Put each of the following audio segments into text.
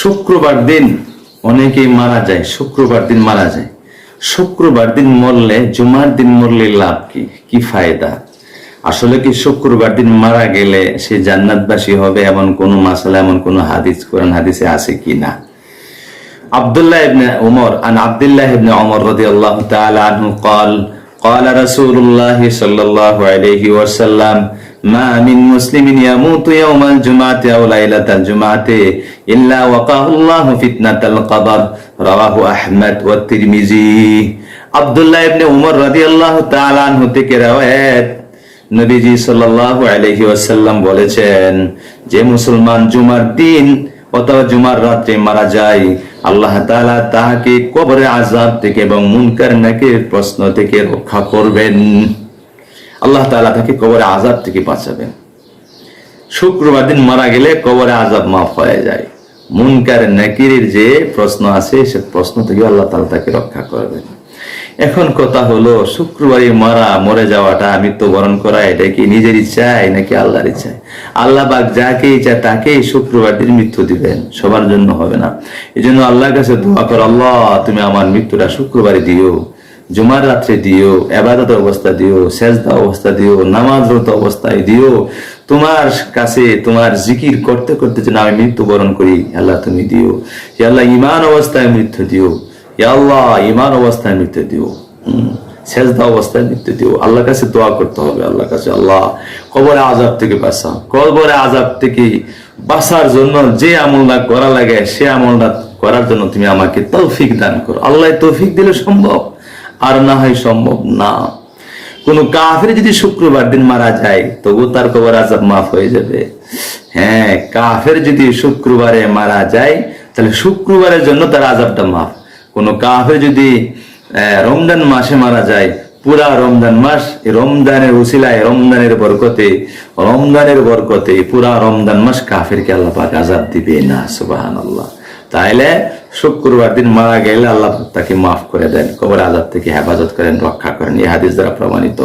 শুক্রবার দিন অনেকেই মারা যায় শুক্রবার দিন মারা যায় শুক্রবার দিন মরলে জুমার দিন মরলে লাভ কি কি ফায়দা আসলে কি শুক্রবার দিন মারা গেলে সে জান্নাতবাসী হবে এমন কোন মাসালা এমন কোন হাদিস কোরআন হাদিসে আছে কি না আব্দুল্লাহ ইবনে উমর আন আব্দুল্লাহ ইবনে উমর রাদিয়াল্লাহু তাআলা আনহু قال قال رسول الله صلى الله عليه وسلم ما من مسلم يموت يوم الجمعة أو ليلة الجمعة إلا وقاه الله فتنة القبر رواه أحمد والترمذي عبد الله بن عمر رضي الله تعالى عنه থেকে রওয়ায়াত নবীজি সাল্লাল্লাহু আলাইহি ওয়াসাল্লাম বলেছেন যে মুসলমান জুমার দিন অথবা জুমার রাত্রে মারা যায় আল্লাহ তাআলা তাহাকে কবরে আযাব থেকে এবং মুনকার নাকির প্রশ্ন থেকে রক্ষা করবেন আল্লাহ তাআলা তাকে কবরে আযাব থেকে বাঁচাবেন। শুক্রবার দিন মারা গেলে কবরে আযাব মাফ হয়ে যায়। মুনকার, নাকিরের যে প্রশ্ন আছে, সে প্রশ্ন থেকে আল্লাহ তাআলা তাকে রক্ষা করবেন। এখন কথা হলো, শুক্রবারে মারা, মরে যাওয়াটা মৃত্যুবরণ করা, এটা কি নিজের ইচ্ছায় নাকি আল্লাহর ইচ্ছায়? আল্লাহ বাক যাকে ইচ্ছা তাকেই শুক্রবার দিন মৃত্যু দিবেন, সবার জন্য হবে না। এই জন্য আল্লাহর কাছে দোয়া কর, আল্লাহ তুমি আমার মৃত্যুটা শুক্রবারে দিও। জুমার রাত্রে দিও, এবাদত অবস্থা দিও, সেজদা অবস্থা দিও নামাজরত অবস্থায় দিও। তোমার কাছে তোমার জিকির করতে করতে যেন আমি মৃত্যুবরণ করি, আল্লাহ তুমি দিও। হে আল্লাহ ইমান অবস্থায় মৃত্যু দিও। হে আল্লাহ ইমান অবস্থায় মৃত্যু দিও। সেজদা অবস্থায় মৃত্যু দিও। আল্লাহর কাছে দোয়া করতে হবে, আল্লাহর কাছে। আল্লাহ, কবরে আজাব থেকে বাঁচাও কবরে আজাব থেকে বাঁচার জন্য যে আমলটা করা লাগে, সে আমলটা করার জন্য তুমি আমাকে তৌফিক দান করো। আল্লাহ তৌফিক দিলে সম্ভব। আর না হয় সম্ভব না। কোন কাফের যদি শুক্রবার দিন মারা যায় তবু তার কবর আজাব মাফ হয়ে যাবে। হ্যাঁ কাফের যদি শুক্রবারে মারা যায়, তাহলে শুক্রবারের জন্য তার আজাবটা মাফ। কোন কাফের যদি রমজান মাসে মারা যায়, পুরা রমজান মাস রমজানের উসিলায়, রমজানের বরকতে রমজানের বরকতে পুরা রমজান মাস কাফেরকে আল্লাহ আজাব দিবে না সুবাহান আল্লাহ তাহলে শুক্রবার দিন মারা গেলে আল্লাহ তাকে মাফ করে দেন, কবর আজাব থেকে হেফাজত করেন, রক্ষা করেন, এই হাদিস দ্বারা প্রমাণিত।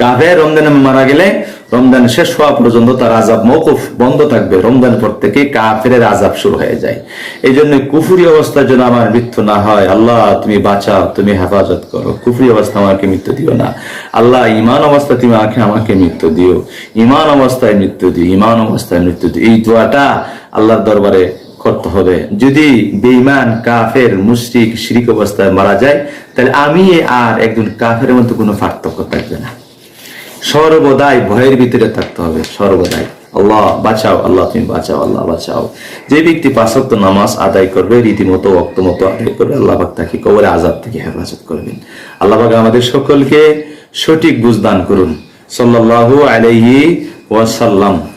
কাফের রমজানে মারা গেলে রমজান শেষ হওয়া পর্যন্ত তার আজাব মৌকুফ বন্ধ থাকবে। রমজান পর থেকে কাফের আজাব শুরু হয়ে যায়। এই জন্য কুফুরি অবস্থার জন্য আমার মৃত্যু না হয়। আল্লাহ, তুমি বাঁচাও, তুমি হেফাজত করো। কুফুরি অবস্থা আমাকে মৃত্যু দিও না। আল্লাহ ইমান অবস্থা তুমি আমাকে আমাকে মৃত্যু দিও। ইমান অবস্থায় মৃত্যু দিও ইমান অবস্থায় মৃত্যু দিও। এই দোয়াটা আল্লাহর দরবারে করতে হবে। যদি বেঈমান, কাফের, মুশরিক, শিরিক অবস্থায় মারা যায়, তাহলে আমি আর একজন কাফের মধ্যে কোনো পার্থক্য থাকবে না। সর্বদাই ভয়ের ভিতরে থাকতে হবে, সর্বদাই। আল্লাহ বাঁচাও, আল্লাহ তুমি বাঁচাও, আল্লাহ বাঁচাও। যে ব্যক্তি পাঁচক্ত নামাজ আদায় করবে, রীতিমতো অক্ত মতো আদায় করবে, আল্লাহ পাক তাকে কবরে আজাদ থেকে হেফাজত করবেন আল্লাহ পাক আমাদের সকলকে সঠিক বুঝদান করুন। সাল্লাল্লাহু আলাইহি ওয়াসাল্লাম।